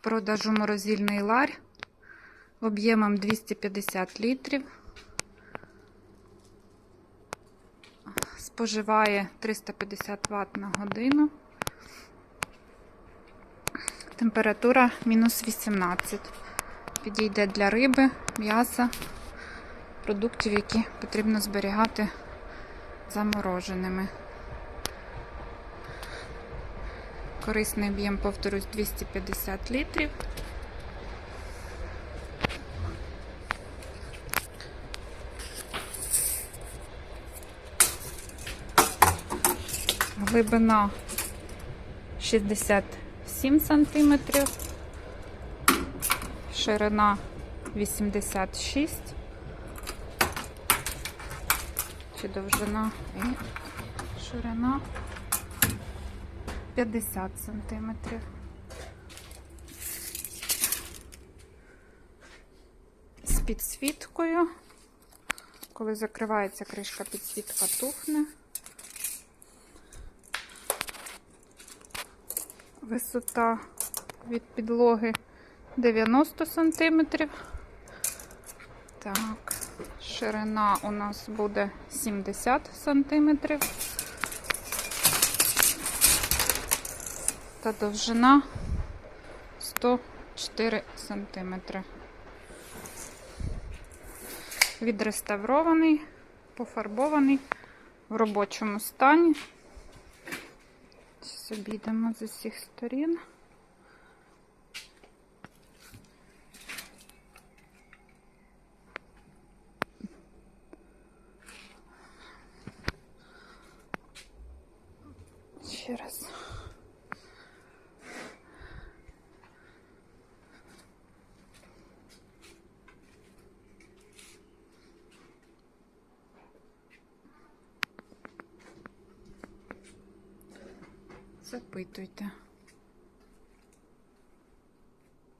продажу морозильний ларь об'ємом 250 літрів. Споживає 350 Вт на годину. Температура мінус 18. Підійде для риби, м'яса, продуктів, які потрібно зберігати замороженими. Корисний об'єм, повторюсь, 250 літрів. Глибина 67 сантиметрів, ширина 86, чи довжина і ширина 50 сантиметрів. З підсвіткою. Коли закривається кришка, підсвітка тухне. Висота від підлоги 90 сантиметрів. Так, ширина у нас буде 70 сантиметрів. Та довжина 104 сантиметри. Відреставрований, пофарбований в робочому стані. Зараз обійдемо з усіх сторін. Ще раз. Запитуйте.